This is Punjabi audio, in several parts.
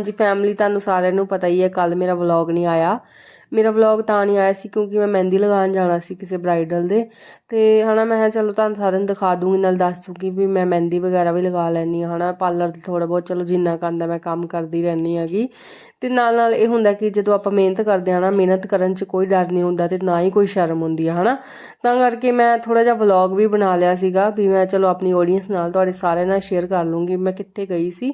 ਹਾਂਜੀ ਫੈਮਿਲੀ ਤੁਹਾਨੂੰ ਸਾਰਿਆਂ ਨੂੰ ਪਤਾ ਹੀ ਹੈ ਕੱਲ ਮੇਰਾ ਵਲੌਗ ਨਹੀਂ ਆਇਆ। ਮੇਰਾ ਵਲੌਗ ਤਾਂ ਨਹੀਂ ਆਇਆ ਸੀ ਕਿਉਂਕਿ ਮੈਂ ਮਹਿੰਦੀ ਲਗਾਉਣ ਜਾਣਾ ਸੀ ਕਿਸੇ ਬ੍ਰਾਈਡਲ ਦੇ। ਤੇ ਹਨਾ, ਮੈਂ ਚਲੋ ਤੁਹਾਨੂੰ ਸਾਰਿਆਂ ਨੂੰ ਦਿਖਾ ਦੂੰਗੀ, ਨਾਲ ਦੱਸ ਦੂੰਗੀ ਵੀ ਮੈਂ ਮਹਿੰਦੀ ਵਗੈਰਾ ਵੀ ਲਗਾ ਲੈਣੀ ਆ ਹਨਾ। ਪਾਰਲਰ ਦੇ ਥੋੜਾ ਬਹੁਤ ਚਲੋ ਜਿੰਨਾ ਕੁ ਆਉਂਦਾ ਮੈਂ ਕੰਮ ਕਰਦੀ ਰਹਿੰਦੀ ਹੈਗੀ। ਤੇ ਨਾਲ ਨਾਲ ਇਹ ਹੁੰਦਾ ਕਿ ਜਦੋਂ ਆਪਾਂ ਮਿਹਨਤ ਕਰਦੇ ਹਾਂ ਨਾ, ਮਿਹਨਤ ਕਰਨ 'ਚ ਕੋਈ ਡਰ ਨਹੀਂ ਹੁੰਦਾ ਤੇ ਨਾ ਹੀ ਕੋਈ ਸ਼ਰਮ ਹੁੰਦੀ ਹੈ ਹਨਾ। ਤਾਂ ਕਰਕੇ ਮੈਂ ਥੋੜਾ ਜਿਹਾ ਵਲੌਗ ਵੀ ਬਣਾ ਲਿਆ ਸੀਗਾ ਵੀ ਮੈਂ ਚਲੋ ਆਪਣੀ ਆਡੀਅנס ਨਾਲ ਤੁਹਾਡੇ ਸਾਰਿਆਂ ਨਾਲ ਸ਼ੇਅਰ ਕਰ ਲੂੰਗੀ, ਮੈਂ ਕਿੱਥੇ ਗਈ ਸੀ।